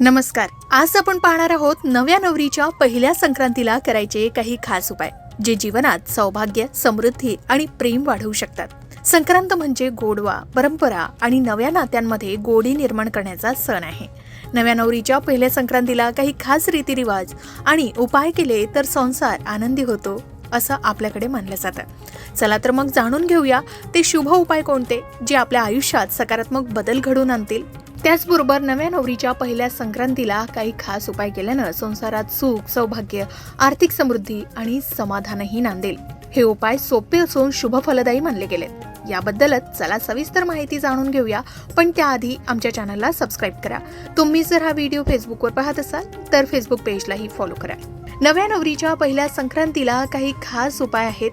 नमस्कार. आज आपण पाहणार आहोत नव्या नवरीच्या पहिल्या संक्रांतीला करायचे काही खास उपाय जे जीवनात सौभाग्य समृद्धी आणि प्रेम वाढवू शकतात. संक्रांत म्हणजे गोडवा परंपरा आणि नव्या नात्यांमध्ये गोडी निर्माण करण्याचा सण आहे. नव्या नवरीच्या पहिल्या संक्रांतीला काही खास रीतिरिवाज आणि उपाय केले तर संसार आनंदी होतो असं आपल्याकडे मानलं जातं. चला तर मग जाणून घेऊया ते शुभ उपाय कोणते जे आपल्या आयुष्यात सकारात्मक बदल घडवून आणतील? त्याचबरोबर नव्या नवरीच्या पहिल्या संक्रांतीला काही खास उपाय केल्यानं संसारात सुख सौभाग्य आर्थिक समृद्धी आणि समाधानही नांदेल. हे उपाय सोपे असून शुभ फलदायी मानले गेलेत. याबद्दलच चला सविस्तर माहिती जाणून घेऊया पण त्याआधी आमच्या चॅनलला सबस्क्राईब करा. तुम्ही जर हा व्हिडिओ फेसबुकवर पाहत असाल तर फेसबुक पेजलाही फॉलो करा. नव्या नवरीच्या पहिल्या संक्रांतीला काही खास उपाय आहेत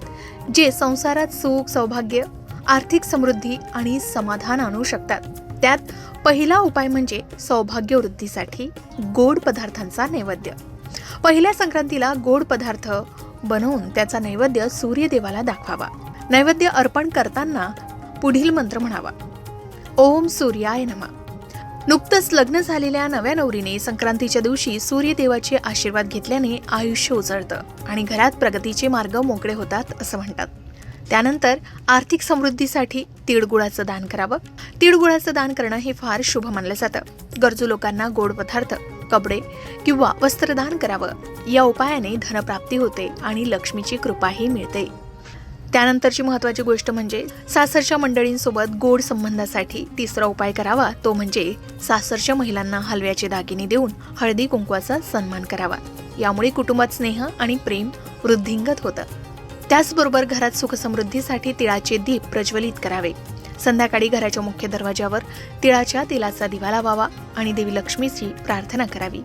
जे संसारात सुख सौभाग्य आर्थिक समृद्धी आणि समाधान आणू शकतात. त्यात पहिला उपाय म्हणजे सौभाग्य वृद्धीसाठी गोड पदार्थांचा नैवेद्य. पहिल्या संक्रांतीला गोड पदार्थ बनवून त्याचा नैवेद्य सूर्यदेवाला दाखवावा. नैवेद्य अर्पण करताना पुढील मंत्र म्हणावा. ओम सूर्याय नमा. नुकतंच लग्न झालेल्या नव्या नवरीने संक्रांतीच्या दिवशी सूर्यदेवाचे आशीर्वाद घेतल्याने आयुष्य उजळतं आणि घरात प्रगतीचे मार्ग मोकळे होतात असं म्हणतात. त्यानंतर आर्थिक समृद्धीसाठी तिळगुळाचं दान करावं. तिळगुळाचं दान करणं हे फार शुभ मानलं जातं. गरजू लोकांना गोड पदार्थ कपडे किंवा वस्त्रदान करावं. या उपायाने धनप्राप्ती होते आणि लक्ष्मीची कृपाही मिळते. त्यानंतरची महत्वाची गोष्ट म्हणजे सासरच्या मंडळींसोबत गोड संबंधासाठी तिसरा उपाय करावा. तो म्हणजे सासरच्या महिलांना हलव्याचे दागिने देऊन हळदी कुंकवाचा सन्मान करावा. यामुळे कुटुंबात स्नेह आणि प्रेम वृद्धिंगत होतं. त्याचबरोबर घरात सुखसमृद्धीसाठी तिळाचे दीप प्रज्वलित करावे. संध्याकाळी घराच्या मुख्य दरवाजावर तिळाच्या तेलाचा दिवा लावावा आणि देवी लक्ष्मीची प्रार्थना करावी.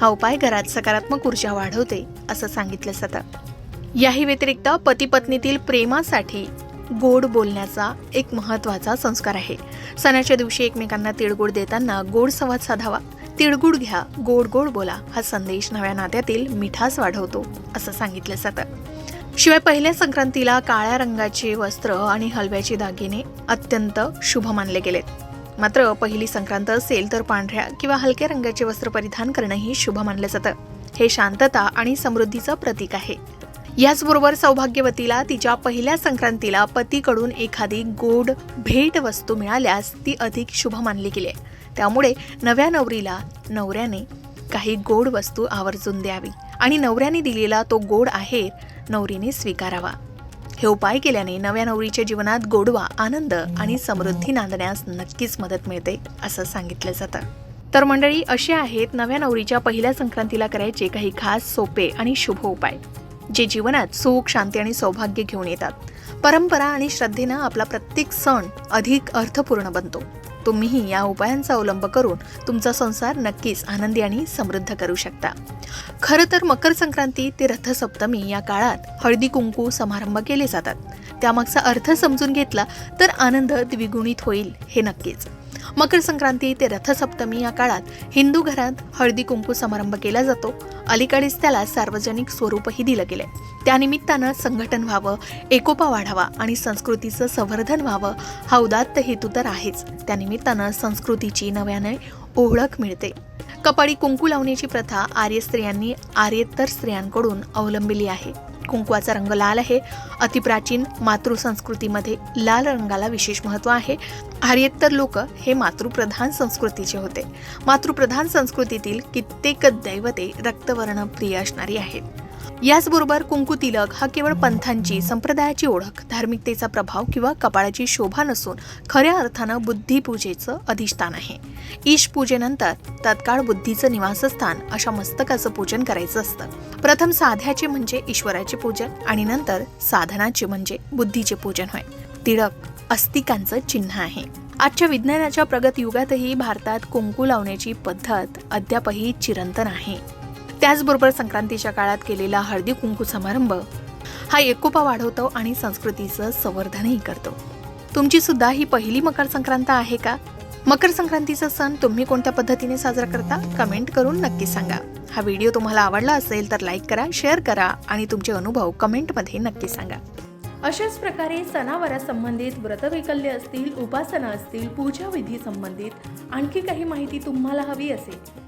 हा उपाय घरात सकारात्मक ऊर्जा वाढवते असं सांगितलं जातं. याही व्यतिरिक्त पती पत्नीतील प्रेमासाठी गोड बोलण्याचा एक महत्त्वाचा संस्कार आहे. सणाच्या दिवशी एकमेकांना तिळगुळ देताना गोड संवाद साधावा. तिळगुळ घ्या गोड गोड बोला हा संदेश नव्या नात्यातील मिठास वाढवतो असं सांगितलं जातं. शिवाय पहिल्या संक्रांतीला काळ्या रंगाचे वस्त्र आणि हलव्याचे दागिने अत्यंत शुभ मानले गेलेत. मात्र पहिली संक्रांत असेल तर पांढऱ्या किंवा हलक्या रंगाचे वस्त्र परिधान करणंही शुभ मानलं जातं. हे शांतता आणि समृद्धीचं प्रतीक आहे. याचबरोबर सौभाग्यवतीला तिच्या पहिल्या संक्रांतीला पतीकडून एखादी गोड भेट वस्तू मिळाल्यास ती अधिक शुभ मानली गेली. आहे. त्यामुळे नव्या नवरीला नवऱ्याने काही गोड वस्तू आवर्जून द्यावी आणि नवऱ्याने दिलेला तो गोड आहे नवरीने स्वीकारावा. हे उपाय केल्याने नव्या नवरीच्या जीवनात गोडवा आनंद आणि समृद्धी नांदण्यास नक्कीच मदत मिळते असं सांगितलं जातं. तर मंडळी असे आहेत नव्या नवरीच्या पहिल्या संक्रांतीला करायचे काही खास सोपे आणि शुभ उपाय जे जीवनात सुख शांती आणि सौभाग्य घेऊन येतात. परंपरा आणि श्रद्धेनं आपला प्रत्येक सण अधिक अर्थपूर्ण बनतो. तुम्हीही या उपायांचा अवलंब करून तुमचा संसार नक्कीच आनंदी आणि समृद्ध करू शकता. खरं तर मकर संक्रांती ते रथसप्तमी या काळात हळदी कुंकू समारंभ केले जातात. त्यामागचा अर्थ समजून घेतला तर आनंद द्विगुणित होईल हे नक्कीच. मकर संक्रांती ते रथसप्तमी या काळात हिंदू घरात हळदी कुंकू समारंभ केला जातो. अलीकडेच त्याला सार्वजनिक स्वरूपही दिलं गेलंय. त्यानिमित्तानं संघटन व्हावं एकोपा वाढावा आणि संस्कृतीचं संवर्धन व्हावं हा उदात्त हेतू तर आहेच. त्यानिमित्तानं संस्कृतीची नव्याने ओळख मिळते. कपाळी कुंकू लावण्याची प्रथा आर्य स्त्रियांनी आर्येतर स्त्रियांकडून अवलंबिली आहे. कुंकवाचा रंग लाल आहे. अतिप्राचीन मातृसंस्कृतीमध्ये लाल रंगाला विशेष महत्त्व आहे. आर्येत्तर लोक हे मातृप्रधान संस्कृतीचे होते. मातृप्रधान संस्कृतीतील कित्येक दैवते रक्तवर्ण प्रिय असणारी आहेत. याचबरोबर कुंकू तिलक हा केवळ पंथांची संप्रदायाची ओळख धार्मिकतेचा प्रभाव किंवा कपाळाची शोभा नसून खऱ्या अर्थानं बुद्धिपूजेचं अधिष्ठान आहे. ईश पूजेनंतर तत्काळ बुद्धीचं निवासस्थान अशा मस्तकाचं पूजन करायचं असतं. प्रथम साध्याचे म्हणजे ईश्वराचे पूजन आणि नंतर साधनाचे म्हणजे बुद्धीचे पूजन होय. तिळक अस्तिकांचं चिन्ह आहे. आजच्या विज्ञानाच्या प्रगत युगातही भारतात कुंकू लावण्याची पद्धत अद्यापही चिरंतन आहे. त्याचबरोबर संक्रांतीच्या काळात केलेला हळदी कुंकू समारंभ हा एकोपा वाढवतो आणि संस्कृतीचं संवर्धनही करतो. तुमची सुद्धा ही पहिली मकर संक्रांत आहे का? मकर संक्रांतीचा सण तुम्ही कोणत्या पद्धतीने साजरा करता? कमेंट करून नक्की सांगा. हा व्हिडिओ तुम्हाला आवडला असेल तर लाईक करा शेअर करा आणि तुमचे अनुभव कमेंटमध्ये नक्की सांगा. अशाच प्रकारे सणावारा संबंधित व्रतवैकल्य असतील उपासना असतील पूजा विधी संबंधित आणखी काही माहिती तुम्हाला हवी असेल